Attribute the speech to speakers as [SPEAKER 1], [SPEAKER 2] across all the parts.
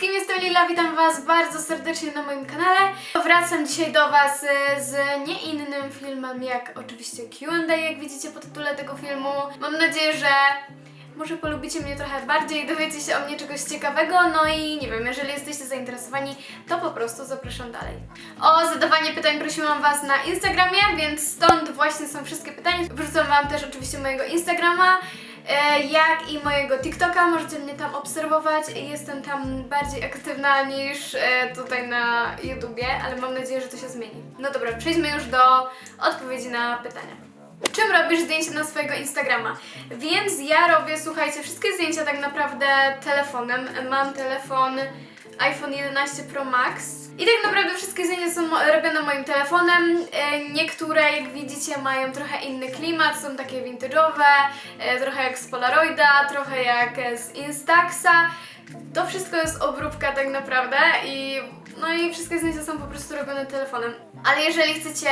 [SPEAKER 1] wszystkim, jestem Lila, witam Was bardzo serdecznie na moim kanale. Wracam dzisiaj do Was e, z nie innym filmem, jak oczywiście Q&A, jak widzicie po tytule tego filmu. Mam nadzieję, że może polubicie mnie trochę bardziej, dowiecie się o mnie czegoś ciekawego, no i nie wiem, jeżeli jesteście zainteresowani, to po prostu zapraszam dalej. O zadawanie pytań prosiłam Was na Instagramie, więc stąd właśnie są wszystkie pytania. Wrzucam Wam też oczywiście mojego Instagrama, jak i mojego TikToka, możecie mnie tam obserwować. Jestem tam bardziej aktywna niż e, tutaj na YouTubie, ale mam nadzieję, że to się zmieni. No dobra, przejdźmy już do odpowiedzi na pytania. Czym robisz zdjęcia na swojego Instagrama? Więc ja robię, słuchajcie, wszystkie zdjęcia tak naprawdę telefonem. Mam telefon iPhone 11 Pro Max. I tak naprawdę wszystkie zdjęcia są robione moim telefonem. E, Niektóre, jak widzicie, mają trochę inny klimat, są takie vintage'owe, e, trochę jak z Polaroida, trochę jak z Instaxa. To wszystko jest obróbka tak naprawdę i no i wszystkie zdjęcia są po prostu robione telefonem. Ale jeżeli chcecie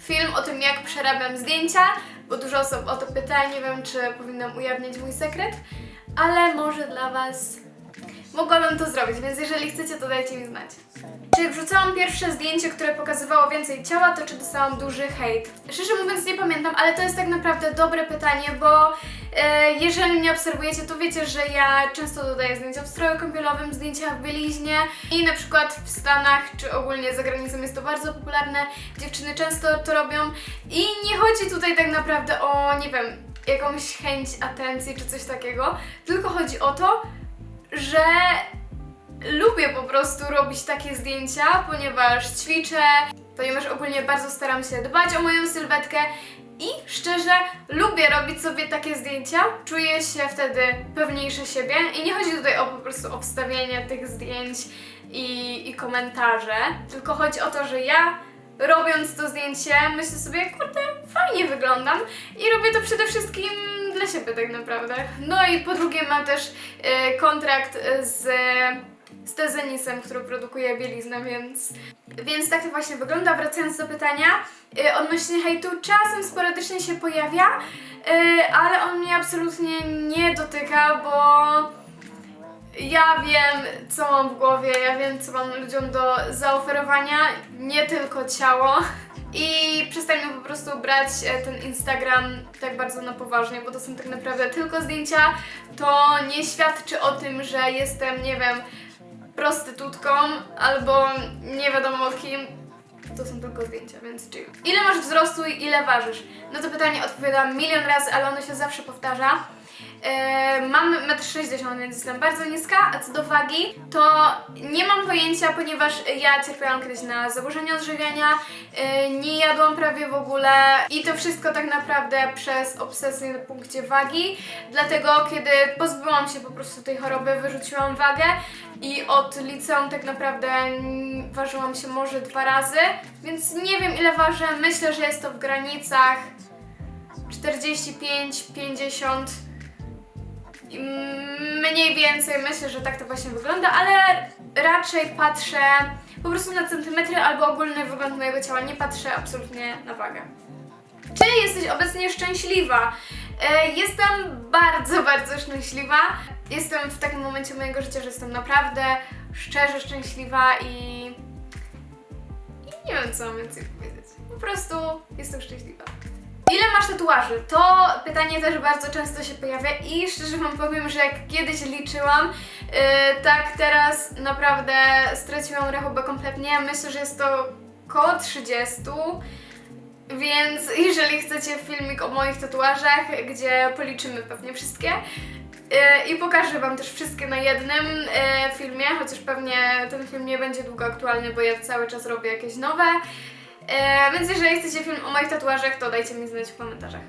[SPEAKER 1] film o tym, jak przerabiam zdjęcia, bo dużo osób o to pyta, nie wiem, czy powinnam ujawniać mój sekret, ale może dla Was mogłabym to zrobić, więc jeżeli chcecie, to dajcie mi znać. Czy jak wrzucałam pierwsze zdjęcie, które pokazywało więcej ciała, to czy dostałam duży hejt? Szczerze mówiąc nie pamiętam, ale to jest tak naprawdę dobre pytanie, bo e, jeżeli mnie obserwujecie, to wiecie, że ja często dodaję zdjęcia w stroju kąpielowym, zdjęcia w bieliźnie i na przykład w Stanach czy ogólnie za granicą jest to bardzo popularne, dziewczyny często to robią i nie chodzi tutaj tak naprawdę o, nie wiem, jakąś chęć atencji czy coś takiego, tylko chodzi o to, że lubię po prostu robić takie zdjęcia, ponieważ ćwiczę, ponieważ ogólnie bardzo staram się dbać o moją sylwetkę i szczerze lubię robić sobie takie zdjęcia. Czuję się wtedy pewniejsze siebie i nie chodzi tutaj o po prostu o wstawianie tych zdjęć i, i komentarze, tylko chodzi o to, że ja robiąc to zdjęcie myślę sobie, kurde, fajnie wyglądam i robię to przede wszystkim dla siebie tak naprawdę. No i po drugie mam też e, kontrakt e, z z Tezenisem, który produkuje bieliznę, więc, więc tak to właśnie wygląda. Wracając do pytania, yy, odnośnie hejtu, czasem sporadycznie się pojawia, yy, ale on mnie absolutnie nie dotyka, bo ja wiem, co mam w głowie, ja wiem, co mam ludziom do zaoferowania, nie tylko ciało. I przestańmy po prostu brać e, ten Instagram tak bardzo na poważnie, bo to są tak naprawdę tylko zdjęcia. To nie świadczy o tym, że jestem, nie wiem, prostytutką albo nie wiadomo kim. To są tylko zdjęcia, więc chill. Ile masz wzrostu i ile ważysz? No to pytanie odpowiadam milion razy, ale ono się zawsze powtarza. Yy, mam 1,60 m, więc jestem bardzo niska, a co do wagi, to nie mam pojęcia, ponieważ ja cierpiałam kiedyś na zaburzenia odżywiania, yy, nie jadłam prawie w ogóle i to wszystko tak naprawdę przez obsesję na punkcie wagi, dlatego kiedy pozbyłam się po prostu tej choroby, wyrzuciłam wagę i od liceum tak naprawdę ważyłam się może dwa razy, więc nie wiem ile ważę, myślę, że jest to w granicach 45-50 i Mniej więcej myślę, że tak to właśnie wygląda, ale raczej patrzę po prostu na centymetry albo ogólny wygląd mojego ciała, nie patrzę absolutnie na wagę. Czy jesteś obecnie szczęśliwa? E, Jestem bardzo, bardzo szczęśliwa. Jestem w takim momencie mojego życia, że jestem naprawdę szczerze szczęśliwa i, i nie wiem, co mam więcej powiedzieć. Po prostu jestem szczęśliwa. Ile masz tatuaży? To pytanie też bardzo często się pojawia i szczerze Wam powiem, że jak kiedyś liczyłam, yy, tak teraz naprawdę straciłam rachubę kompletnie. Myślę, że jest to koło 30. Więc jeżeli chcecie filmik o moich tatuażach, gdzie policzymy pewnie wszystkie yy, i pokażę Wam też wszystkie na jednym yy, filmie, chociaż pewnie ten film nie będzie długo aktualny, bo ja cały czas robię jakieś nowe. Yy, więc jeżeli chcecie film o moich tatuażach, to dajcie mi znać w komentarzach.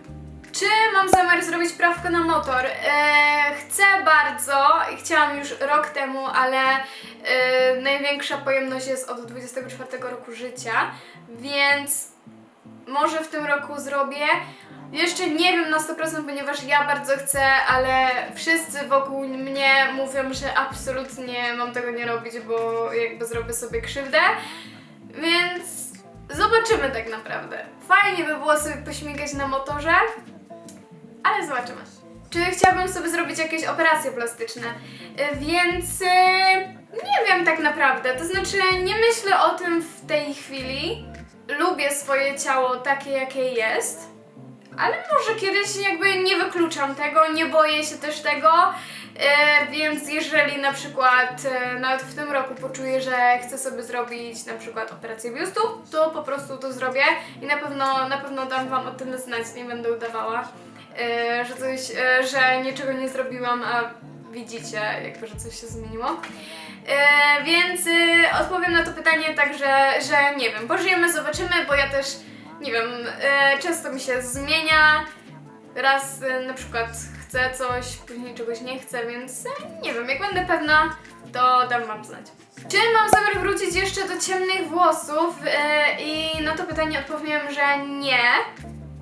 [SPEAKER 1] Czy mam zamiar zrobić prawkę na motor? Eee, chcę bardzo i chciałam już rok temu, ale e, największa pojemność jest od 24 roku życia, więc może w tym roku zrobię. Jeszcze nie wiem na 100%, ponieważ ja bardzo chcę, ale wszyscy wokół mnie mówią, że absolutnie mam tego nie robić, bo jakby zrobię sobie krzywdę. Więc zobaczymy tak naprawdę. Fajnie by było sobie pośmigać na motorze, ale zobaczymy. Czy chciałabym sobie zrobić jakieś operacje plastyczne? Y, Więc y, nie naprawdę. To znaczy, nie myślę o tym w tej chwili. Lubię swoje ciało takie, jakie jest. Ale może kiedyś jakby nie wykluczam tego, nie boję się też tego. E, więc jeżeli na przykład e, nawet w tym roku poczuję, że chcę sobie zrobić na przykład operację biustu, to po prostu to zrobię i na pewno, na pewno dam Wam o tym znać, nie będę udawała, e, że coś, e, że niczego nie zrobiłam, a widzicie jakby, że coś się zmieniło. E, więc e, odpowiem na to pytanie tak, że, że nie wiem, pożyjemy, zobaczymy, bo ja też nie wiem, e, często mi się zmienia. Raz e, na przykład chcę coś, później czegoś nie chcę, więc e, nie wiem, jak będę pewna, to dam wam znać. Czy mam zamiar wrócić jeszcze do ciemnych włosów? E, I na to pytanie odpowiem, że nie.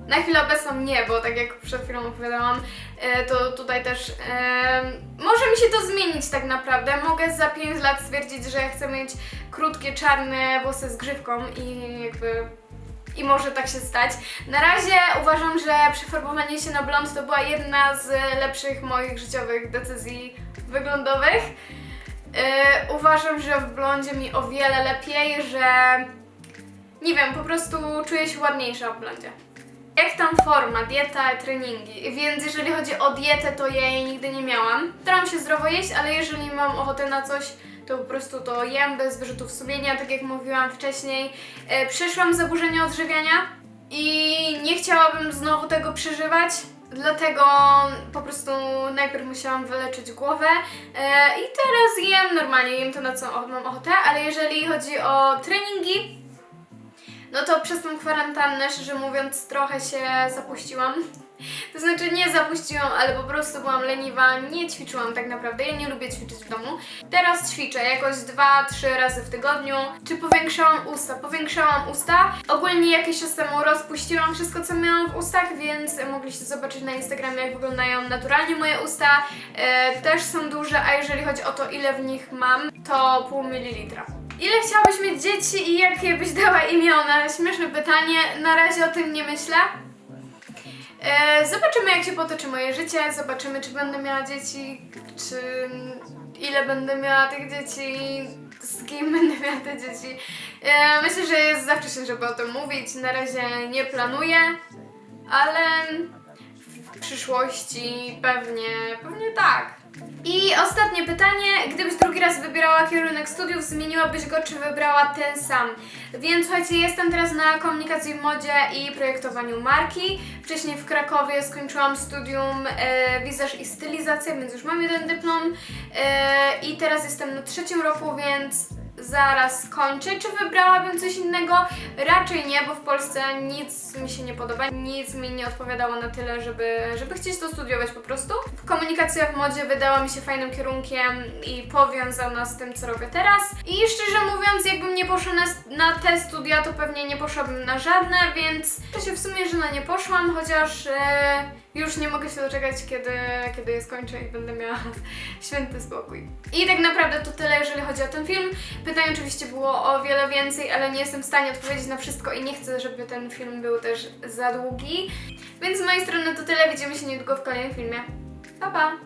[SPEAKER 1] Na chwilę obecną nie, bo tak jak przed chwilą opowiadałam, e, to tutaj też e, może mi się to zmienić tak naprawdę. Mogę za 5 lat stwierdzić, że chcę mieć krótkie, czarne włosy z grzywką i jakby i może tak się stać. Na razie uważam, że przefarbowanie się na blond to była jedna z lepszych moich życiowych decyzji wyglądowych. Yy, uważam, że w blondzie mi o wiele lepiej, że nie wiem, po prostu czuję się ładniejsza w blondzie. Jak tam forma, dieta, treningi? Więc jeżeli chodzi o dietę, to ja jej nigdy nie miałam. Staram się zdrowo jeść, ale jeżeli mam ochotę na coś, to po prostu to jem bez wyrzutów sumienia, tak jak mówiłam wcześniej. E, przeszłam zaburzenia odżywiania i nie chciałabym znowu tego przeżywać. Dlatego po prostu najpierw musiałam wyleczyć głowę e, i teraz jem normalnie, jem to na co mam ochotę, ale jeżeli chodzi o treningi, no to przez tą kwarantannę, szczerze mówiąc, trochę się zapuściłam. To znaczy nie zapuściłam, ale po prostu byłam leniwa, nie ćwiczyłam tak naprawdę. Ja nie lubię ćwiczyć w domu. Teraz ćwiczę jakoś 2-3 razy w tygodniu. Czy powiększałam usta? Powiększałam usta. Ogólnie jakiś czas temu rozpuściłam wszystko, co miałam w ustach, więc mogliście zobaczyć na Instagramie, jak wyglądają naturalnie moje usta. E, też są duże, a jeżeli chodzi o to, ile w nich mam, to pół mililitra. Ile chciałabyś mieć dzieci i jakie byś dała imiona? Śmieszne pytanie. Na razie o tym nie myślę. E, zobaczymy, jak się potoczy moje życie, zobaczymy, czy będę miała dzieci, czy ile będę miała tych dzieci, z kim będę miała te dzieci. E, myślę, że jest za wcześnie, żeby o tym mówić. Na razie nie planuję, ale w przyszłości pewnie, pewnie tak. I ostatnie pytanie, gdybyś drugi raz wybierała kierunek studiów, zmieniłabyś go, czy wybrała ten sam? Więc słuchajcie, jestem teraz na komunikacji w modzie i projektowaniu marki. Wcześniej w Krakowie skończyłam studium e, i stylizacja, więc już mam jeden dyplom. E, I teraz jestem na trzecim roku, więc zaraz kończę. Czy wybrałabym coś innego? Raczej nie, bo w Polsce nic mi się nie podoba, nic mi nie odpowiadało na tyle, żeby, żeby chcieć to studiować po prostu. Komunikacja w modzie wydała mi się fajnym kierunkiem i powiązana z tym, co robię teraz. I szczerze mówiąc, jakbym nie poszła na, na te studia, to pewnie nie poszłabym na żadne, więc to się w sumie, że na nie poszłam, chociaż e, już nie mogę się doczekać, kiedy, kiedy je skończę i będę miała święty spokój. I tak naprawdę to tyle, jeżeli chodzi o ten film. Pytań oczywiście było o wiele więcej, ale nie jestem w stanie odpowiedzieć na wszystko i nie chcę, żeby ten film był też za długi. Więc z mojej strony to tyle, widzimy się niedługo w kolejnym filmie. Pa pa!